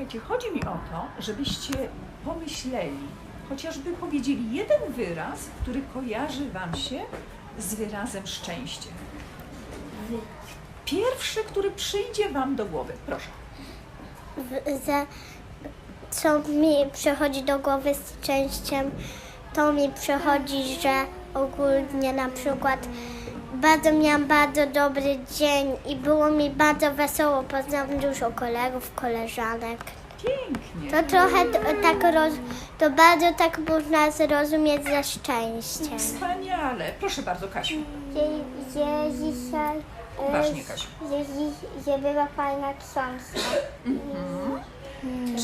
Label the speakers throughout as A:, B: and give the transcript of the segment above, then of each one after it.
A: Słuchajcie, chodzi mi o to, żebyście pomyśleli, chociażby powiedzieli jeden wyraz, który kojarzy Wam się z wyrazem szczęście. Pierwszy, który przyjdzie Wam do głowy. Proszę.
B: W- co mi przychodzi do głowy z szczęściem, to mi przychodzi, że ogólnie na przykład bardzo miałam bardzo dobry dzień i było mi bardzo wesoło. Poznałam dużo kolegów, koleżanek.
A: Pięknie.
B: To trochę tak roz, to bardzo tak można zrozumieć ze szczęściem.
A: Wspaniale. Proszę bardzo, Kasiu.
B: Że, że dzisiaj e,
A: Ważnie, Kasiu.
B: że, dziś- że była fajna książka.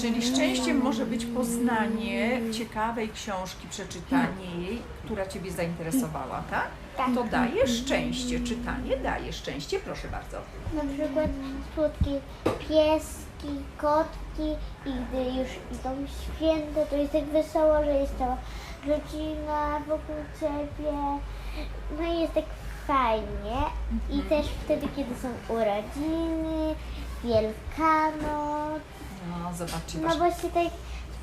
A: Czyli szczęściem może być poznanie ciekawej książki, przeczytanie jej, która Ciebie zainteresowała, tak?
B: Tak.
A: To daje szczęście. Czytanie daje szczęście. Proszę bardzo.
B: Na przykład słodkie pieski, kotki i gdy już idą święta, to jest tak wesoło, że jest cała rodzina wokół ciebie. No i jest tak fajnie. I też wtedy, kiedy są urodziny, Wielkanoc.
A: No, zobaczcie,
B: No bo się tak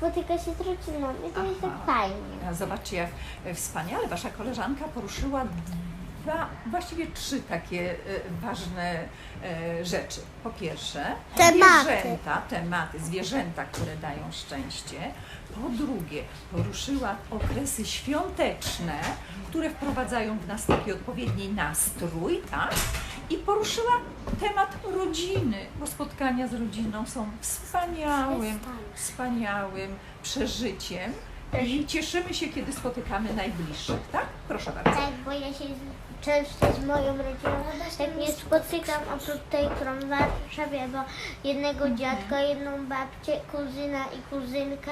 B: spotyka się z rodziną i to jest tak
A: Aha.
B: fajnie.
A: zobaczcie, jak wspaniale Wasza koleżanka poruszyła dwa, właściwie trzy takie e, ważne e, rzeczy. Po pierwsze,
B: Tematy.
A: zwierzęta, tematy, zwierzęta, które dają szczęście. Po drugie, poruszyła okresy świąteczne, które wprowadzają w nas taki odpowiedni nastrój, tak? I poruszyła temat rodziny, bo spotkania z rodziną są wspaniałym, wspaniałym przeżyciem i cieszymy się, kiedy spotykamy najbliższych, tak? Proszę bardzo.
B: Tak, bo ja się często z moją rodziną tak nie spotykam oprócz tej, którą w Warszawie, bo jednego dziadka, jedną babcię, kuzyna i kuzynkę,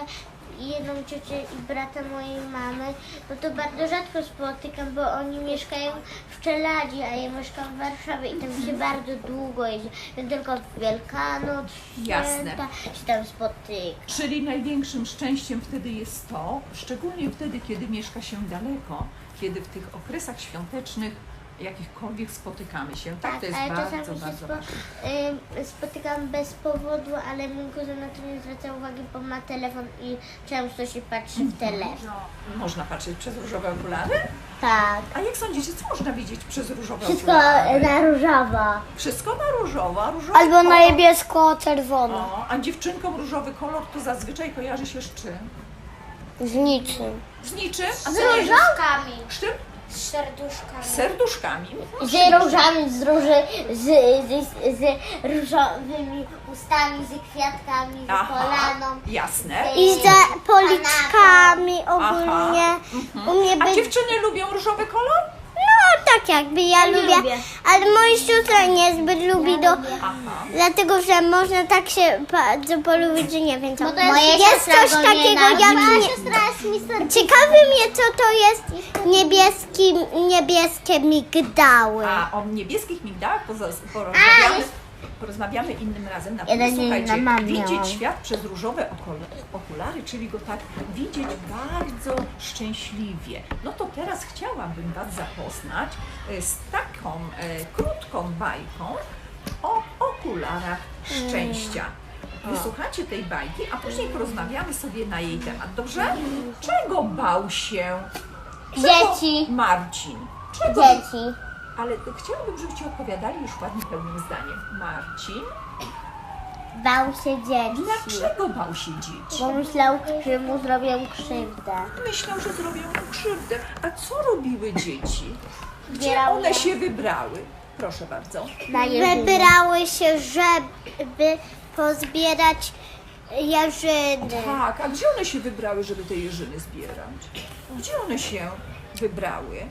B: i jedną ciocię i brata mojej mamy, no to bardzo rzadko spotykam, bo oni mieszkają w Czeladzie, a ja mieszkam w Warszawie i tam się bardzo długo jeździ, więc tylko w Wielkanoc,
A: Jasne.
B: święta się tam spotykam.
A: Czyli największym szczęściem wtedy jest to, szczególnie wtedy, kiedy mieszka się daleko, kiedy w tych okresach świątecznych jakichkolwiek spotykamy się. Tak, to jest
B: ale
A: bardzo,
B: czasami się
A: bardzo
B: spo,
A: ważne.
B: y, spotykam bez powodu, ale mój kuzyn na to nie zwraca uwagi, bo ma telefon i często się patrzy w telefon.
A: Można patrzeć przez różowe okulary?
B: Tak.
A: A jak sądzicie, co można widzieć przez różowe
B: Wszystko
A: okulary?
B: na różowo.
A: Wszystko na różowo, różowy
B: Albo na niebiesko-czerwono.
A: A dziewczynkom różowy kolor to zazwyczaj kojarzy się z czym?
B: Z niczym.
A: Z niczym? A
B: Z.
A: Z czym?
B: Z serduszkami.
A: Z serduszkami.
B: Z różami, z, róży, z, z, z, z różowymi ustami, z kwiatkami, z kolaną.
A: jasne.
B: I z policzkami ogólnie.
A: Mhm.
B: U mnie
A: A
B: by...
A: dziewczyny lubią różowy kolor?
B: Tak jakby ja, lubię,
C: lubię.
B: ale moja siostra niezbyt lubi do...
A: Aha.
B: Dlatego, że można tak się bardzo polubić, że nie wiem co.
C: Bo to jest
B: jest coś
C: go
B: takiego jak... Nie... Ciekawy mnie co to jest niebieski, niebieskie migdały.
A: A o niebieskich migdałach poza- porozmawiamy, porozmawiamy innym razem. Na pewno słuchajcie,
C: na
A: widzieć
C: miałam.
A: świat przez różowe okulary, czyli go tak widzieć bardzo szczęśliwie. No to teraz chciałabym Was zapoznać e, z taką e, krótką bajką o okularach szczęścia. Wysłuchacie tej bajki, a później porozmawiamy sobie na jej temat, dobrze? Czego bał się czego
B: Dzieci.
A: Marcin? Czego
B: Dzieci.
A: Ale chciałabym, żebyście opowiadali już ładnie pełnym zdaniem. Marcin,
B: Bał się dzieci.
A: dlaczego bał się dzieci?
B: Bo myślał, że mu zrobią krzywdę.
A: Myślał, że zrobią mu krzywdę. A co robiły dzieci? Gdzie
B: Zbierały
A: one się wybrały? Proszę bardzo.
B: Wybrały się, żeby pozbierać jarzyny.
A: Tak, a gdzie one się wybrały, żeby te jeżyny zbierać? Gdzie one się wybrały?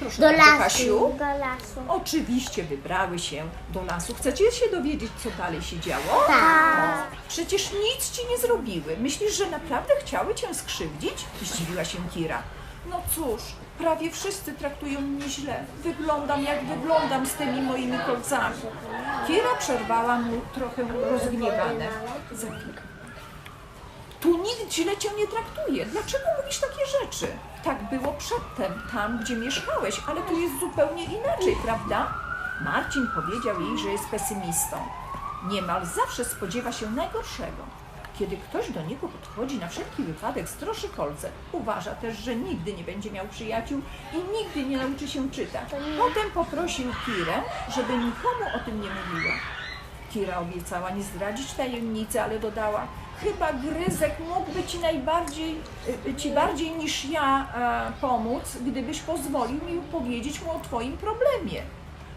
A: Proszę
B: Do
A: bardzo,
B: lasu.
A: Kasiu.
B: Do lasu.
A: Oczywiście wybrały się do lasu. Chcecie się dowiedzieć, co dalej się działo?
B: Tak.
A: O, przecież nic ci nie zrobiły. Myślisz, że naprawdę chciały cię skrzywdzić? Zdziwiła się Kira. No cóż, prawie wszyscy traktują mnie źle. Wyglądam jak wyglądam z tymi moimi kolcami. Kira przerwała mu trochę rozgniewane. Za chwilę. Tu nikt źle cię nie traktuje. Dlaczego mówisz takie rzeczy? Tak było przedtem, tam gdzie mieszkałeś, ale tu jest zupełnie inaczej, prawda? Marcin powiedział jej, że jest pesymistą. Niemal zawsze spodziewa się najgorszego. Kiedy ktoś do niego podchodzi na wszelki wypadek, stroszy kolce. Uważa też, że nigdy nie będzie miał przyjaciół i nigdy nie nauczy się czytać. Potem poprosił Kirę, żeby nikomu o tym nie mówiła. Kira obiecała nie zdradzić tajemnicy, ale dodała: Chyba Gryzek mógłby ci najbardziej, y, ci bardziej niż ja e, pomóc, gdybyś pozwolił mi powiedzieć mu o twoim problemie.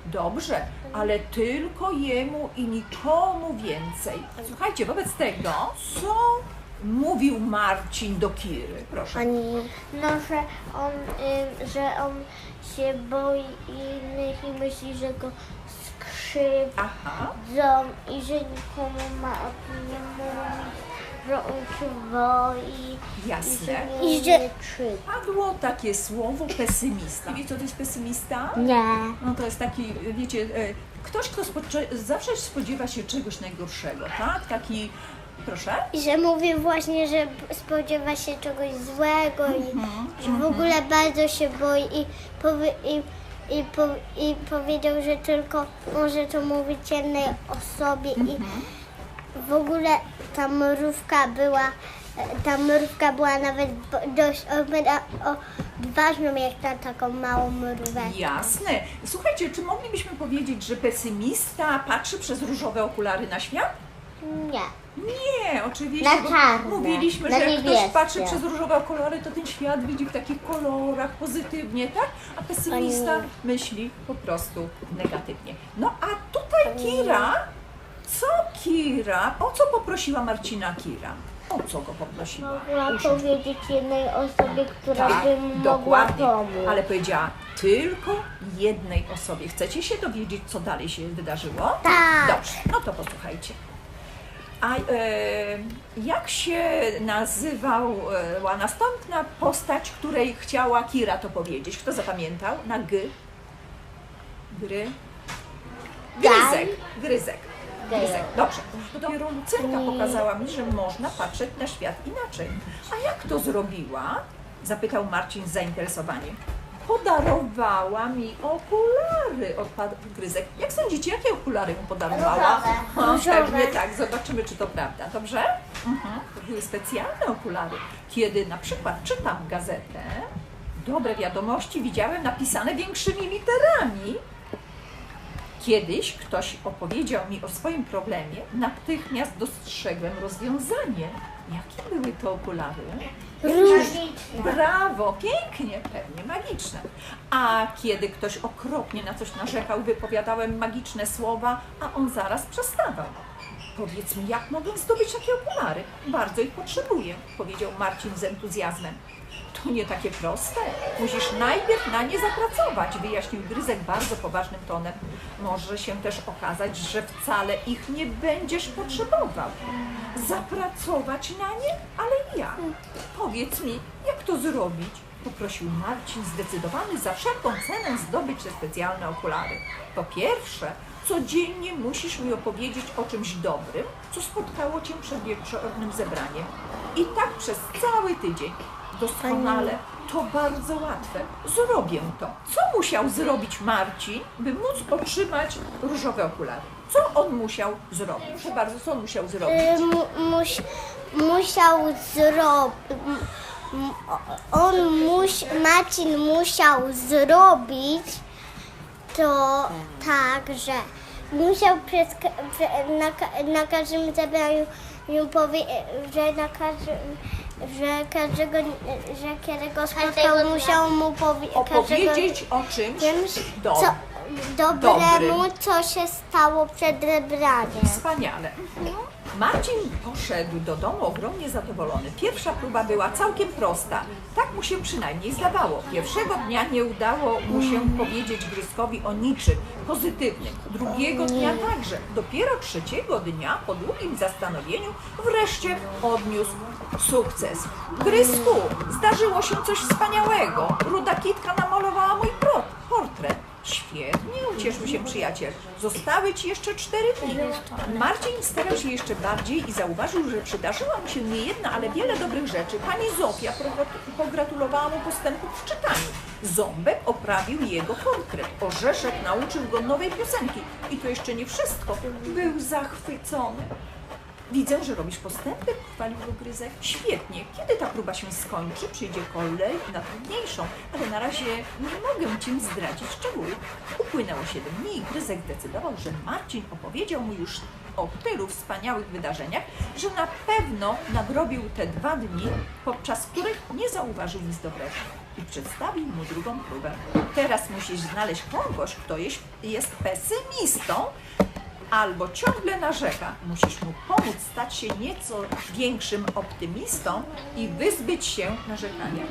A: Dobrze, ale tylko jemu i nikomu więcej. Słuchajcie, wobec tego, co mówił Marcin do Kiry? Proszę.
B: Ani, no, że on, y, że on się boi innych i myśli, że go skrzywdzą
A: Aha,
B: i że nikomu ma o tym nie mówić, że on się boi i
A: jasne.
B: że.
A: Padło takie słowo pesymista. Wiecie, co to jest pesymista?
B: Nie.
A: No to jest taki, wiecie, e, ktoś, kto zawsze spodziewa się czegoś najgorszego, tak? Taki, proszę?
B: I że mówi właśnie, że spodziewa się czegoś złego i że w ogóle bardzo się boi i, powie, i, i, po, i powiedział, że tylko może to mówić jednej osobie i w ogóle ta mrówka była ta mrówka była nawet dość odważną jak na taką małą mrówkę.
A: Jasne. Słuchajcie, czy moglibyśmy powiedzieć, że pesymista patrzy przez różowe okulary na świat?
B: Nie.
A: Nie, oczywiście.
B: Na czarne,
A: Mówiliśmy, że jak ktoś patrzy przez różowe okulary, to ten świat widzi w takich kolorach pozytywnie, tak? A pesymista myśli po prostu negatywnie. No a tutaj Kira, co Kira, o co poprosiła Marcina Kira? O co go poprosiła?
B: Mogła
A: Usiądź.
B: powiedzieć jednej osobie, która
A: Tak,
B: by mu mogła
A: dokładnie.
B: pomóc.
A: Ale powiedziała tylko jednej osobie. Chcecie się dowiedzieć, co dalej się wydarzyło?
B: Tak.
A: Dobrze, no to posłuchajcie. A e, jak się nazywała następna postać, której chciała Kira to powiedzieć? Kto zapamiętał? Na G? Gry? Gryzek. Gryzek. Gryzek. Dobrze. Dopiero Lucynka pokazała mi, że można patrzeć na świat inaczej. A jak to zrobiła? Zapytał Marcin z zainteresowaniem. Podarowała mi okulary, odpadł Gryzek. Jak sądzicie, jakie okulary mu podarowała?
B: Różowe.
A: O, pewnie tak, zobaczymy, czy to prawda. Dobrze? Mhm. To były specjalne okulary. Kiedy na przykład czytam gazetę, dobre wiadomości widziałem napisane większymi literami. Kiedyś ktoś opowiedział mi o swoim problemie, natychmiast dostrzegłem rozwiązanie. Jakie były to okulary? Brawo, pięknie, pewnie magiczne. A kiedy ktoś okropnie na coś narzekał, wypowiadałem magiczne słowa, a on zaraz przestawał. Powiedz mi, jak mogę zdobyć takie okulary? Bardzo ich potrzebuję, powiedział Marcin z entuzjazmem. To nie takie proste. Musisz najpierw na nie zapracować, wyjaśnił Gryzek bardzo poważnym tonem. Może się też okazać, że wcale ich nie będziesz potrzebował. Zapracować na nie? Ale jak? Powiedz mi, jak to zrobić? Poprosił Marcin, zdecydowany za wszelką cenę zdobyć te specjalne okulary. Po pierwsze, codziennie musisz mi opowiedzieć o czymś dobrym, co spotkało Cię przed wieczornym zebraniem. I tak przez cały tydzień. Doskonale, to bardzo łatwe. Zrobię to. Co musiał zrobić Marcin, by móc otrzymać różowe okulary? Co on musiał zrobić? Proszę bardzo, co on musiał zrobić?
B: Y, mu, muś, musiał zrobić. On muś, Marcin musiał zrobić to tak, że musiał przez, na, na każdym zebraniu powie, że na każdym, że każdego, że którego spotkał musiał mu powie,
A: Opowiedzieć o czymś
B: czymś,
A: do.
B: co, dobremu,
A: Dobrym.
B: co się stało przed zebraniem.
A: Wspaniale. Marcin poszedł do domu ogromnie zadowolony. Pierwsza próba była całkiem prosta. Tak mu się przynajmniej zdawało. Pierwszego dnia nie udało mu się powiedzieć Gryzkowi o niczym pozytywnym. Drugiego dnia także. Dopiero trzeciego dnia, po długim zastanowieniu, wreszcie odniósł sukces. Gryzku, zdarzyło się coś wspaniałego. Ruda kitka namalowała mój portret. Świetnie ucieszył się przyjaciel. Zostały ci jeszcze cztery dni. Marcin starał się jeszcze bardziej i zauważył, że przydarzyła mu się nie jedna, ale wiele dobrych rzeczy. Pani Zofia pogratulowała mu postępów w czytaniu. Ząbek oprawił jego portret. Orzeszek nauczył go nowej piosenki. I to jeszcze nie wszystko. Był zachwycony. Widzę, że robisz postępy, chwalił go Gryzek. Świetnie. Kiedy ta próba się skończy, przyjdzie kolej na trudniejszą, ale na razie nie mogę Ci zdradzić szczegółów. Upłynęło 7 dni i Gryzek decydował, że Marcin opowiedział mu już o tylu wspaniałych wydarzeniach, że na pewno nadrobił te dwa dni, podczas których nie zauważył nic dobrego. I przedstawił mu drugą próbę. Teraz musisz znaleźć kogoś, kto jest pesymistą, albo ciągle narzeka. Musisz mu pomóc stać się nieco większym optymistą i wyzbyć się narzekania.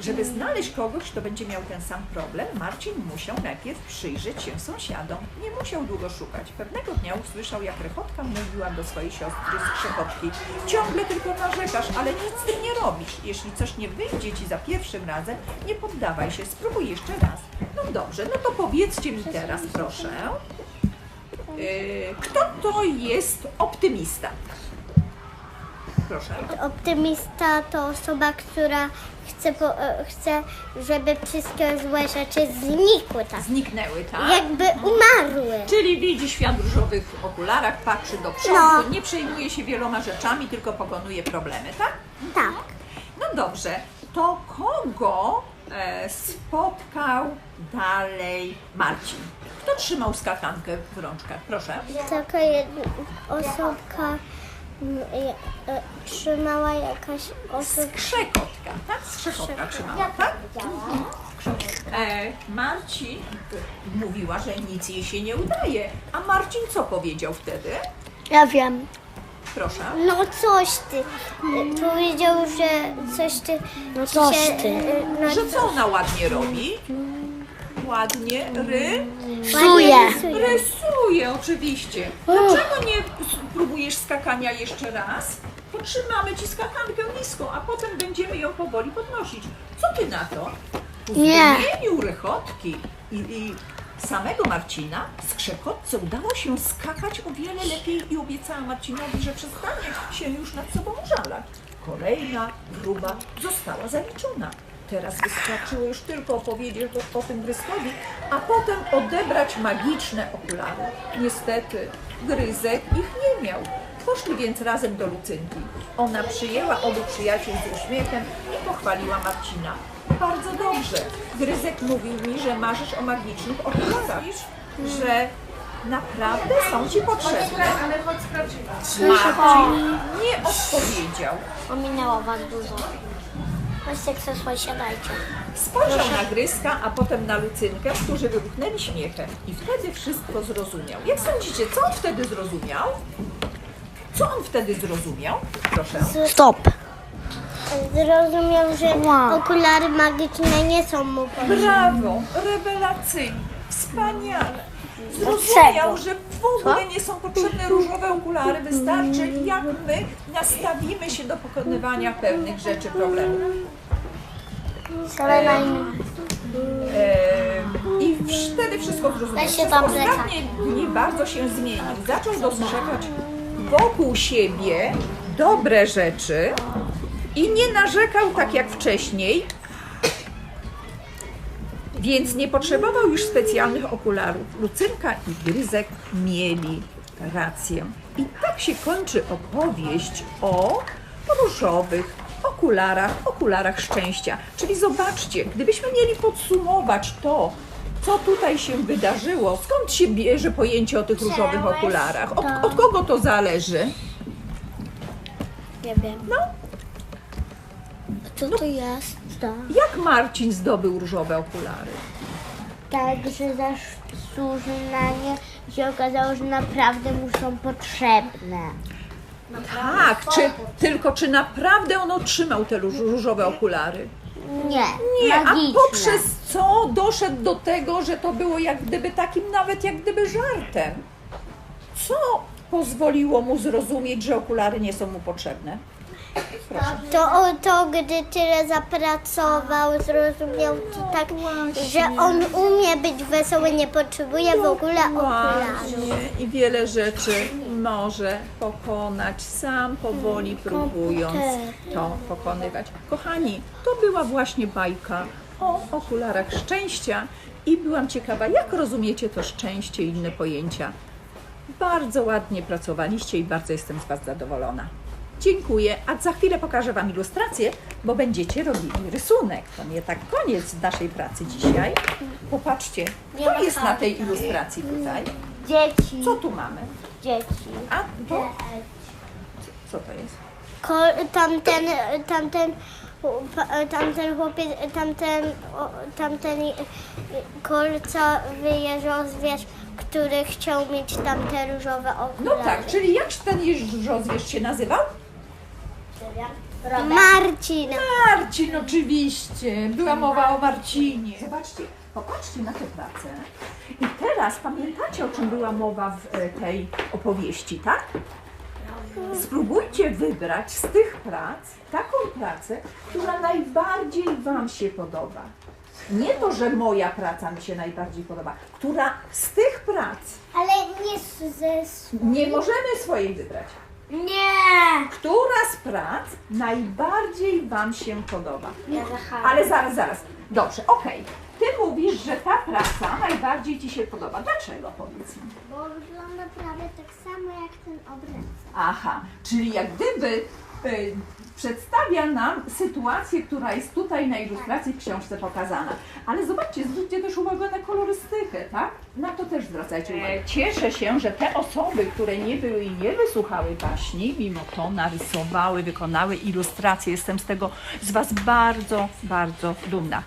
A: Żeby znaleźć kogoś, kto będzie miał ten sam problem, Marcin musiał najpierw przyjrzeć się sąsiadom. Nie musiał długo szukać. Pewnego dnia usłyszał, jak Rechotka mówiła do swojej siostry z Krzechotki. Ciągle tylko narzekasz, ale nic z tym nie robisz. Jeśli coś nie wyjdzie ci za pierwszym razem, nie poddawaj się, spróbuj jeszcze raz. No dobrze, no to powiedzcie mi teraz, proszę. Yy, Kto to jest optymista? Proszę.
B: Optymista to osoba, która chce, po, e, chce żeby wszystkie złe rzeczy znikły, tak?
A: Zniknęły, tak?
B: Jakby umarły.
A: Czyli widzi świat w różowych okularach, patrzy do przodu,
B: No.
A: nie przejmuje się wieloma rzeczami, tylko pokonuje problemy, tak?
B: Tak.
A: No dobrze, to kogo e, spotkał dalej Marcin? Kto trzymał skakankę w rączkach? Proszę.
B: Taka jedna osobka e, e, trzymała jakaś osoba.
A: Skrzekotka, tak? Skrzekotka trzymała, tak? E, Marcin mówiła, że nic jej się nie udaje. A Marcin co powiedział wtedy?
B: Ja wiem.
A: Proszę.
B: No coś ty. Powiedział, że coś ty. No
C: coś
B: się,
C: ty.
B: e, No,
A: Że co ona ładnie robi? Ładnie ry...
C: Psuje.
A: rysuje, oczywiście. Dlaczego nie próbujesz skakania jeszcze raz? Potrzymamy ci skakankę nisko, a potem będziemy ją powoli podnosić. Co ty na to? Zdumieniu Rychotki i, i samego Marcina z Krzekotce udało się skakać o wiele lepiej i obiecała Marcinowi, że przestanie się już nad sobą żalać. Kolejna próba została zaliczona. Teraz wystarczyło już tylko opowiedzieć o, o tym Gryzkowi, a potem odebrać magiczne okulary. Niestety Gryzek ich nie miał. Poszli więc razem do Lucynki. Ona przyjęła obu przyjaciół z uśmiechem i pochwaliła Marcina. Bardzo dobrze. Gryzek mówił mi, że marzysz o magicznych okularach, że naprawdę są ci potrzebne. Marcin nie odpowiedział.
C: Ominęło was dużo. Weźcie krzesło i siadajcie.
A: Spojrzał na Gryzka, a potem na Lucynkę, którzy wybuchnęli śmiechem. I wtedy wszystko zrozumiał. Jak sądzicie, co on wtedy zrozumiał? Co on wtedy zrozumiał? Proszę.
C: Stop.
B: Zrozumiał, że
C: Wow.
B: okulary magiczne nie są mu potrzebne.
A: Brawo, rewelacyjnie, wspaniale. Zrozumiał, że w ogóle nie są potrzebne różowe okulary. Wystarczy, jak my nastawimy się do pokonywania pewnych rzeczy, problemów.
C: Ale na innym.
A: Eee, I wtedy wszystko zrozumiał. Ostatnie dni bardzo się zmienił. Zaczął dostrzegać wokół siebie dobre rzeczy i nie narzekał tak jak wcześniej, więc nie potrzebował już specjalnych okularów. Lucynka i Gryzek mieli rację. I tak się kończy opowieść o różowych okularach, okularach szczęścia. Czyli zobaczcie, gdybyśmy mieli podsumować to, co tutaj się wydarzyło, skąd się bierze pojęcie o tych różowych okularach? Od, od kogo to zależy?
C: Nie wiem.
A: No.
C: Co to jest?
A: Jak Marcin zdobył różowe okulary?
B: Tak, że zasłużył na nie i się okazało, że naprawdę mu są potrzebne.
A: Tak, czy, tylko czy naprawdę on otrzymał te róż, różowe okulary?
B: Nie,
A: Nie, a
B: magiczne.
A: poprzez co doszedł do tego, że to było jak gdyby takim nawet jak gdyby żartem? Co pozwoliło mu zrozumieć, że okulary nie są mu potrzebne?
B: To, to gdy tyle zapracował, zrozumiał tak, że on umie być wesoły, nie potrzebuje w ogóle okularów.
A: I wiele rzeczy może pokonać sam powoli próbując to pokonywać. Kochani, to była właśnie bajka o okularach szczęścia i byłam ciekawa, jak rozumiecie to szczęście i inne pojęcia. Bardzo ładnie pracowaliście i bardzo jestem z Was zadowolona. Dziękuję, a za chwilę pokażę Wam ilustrację, bo będziecie robili rysunek. To nie tak koniec naszej pracy dzisiaj. Popatrzcie, kto jest na tej ilustracji tutaj?
B: Dzieci,
A: Co tu mamy?
B: dzieci.
A: A to? Co to jest?
B: Ko- tamten, tamten, tamten chłopiec, tamten, tamten y, kolcowy jeżozwierz, który chciał mieć tamte różowe
A: No
B: okulary.
A: tak, czyli jak ten rozwierz się nazywał?
B: Marcin.
A: Marcin oczywiście, była mowa o Marcinie. Zobaczcie, popatrzcie na tę pracę. I teraz pamiętacie o czym była mowa w e, tej opowieści, tak? Spróbujcie wybrać z tych prac taką pracę, która najbardziej Wam się podoba. Nie to, że moja praca mi się najbardziej podoba, która z tych prac
B: Ale nie ze...
A: nie możemy swojej wybrać.
B: Nie!
A: Która z prac najbardziej Wam się podoba?
B: Ja zachałem.
A: Ale zaraz, zaraz. Dobrze, okej. Ty mówisz, że ta praca najbardziej Ci się podoba. Dlaczego powiedz mi?
B: Bo wygląda prawie tak samo jak ten obraz.
A: Aha, czyli jak gdyby przedstawia nam sytuację, która jest tutaj na ilustracji w książce pokazana. Ale zobaczcie, zwróćcie też uwagę na kolorystykę, tak? Na to też zwracajcie uwagę. Cieszę się, że te osoby, które nie były i nie wysłuchały baśni, mimo to narysowały, wykonały ilustracje. Jestem z tego z Was bardzo, bardzo dumna.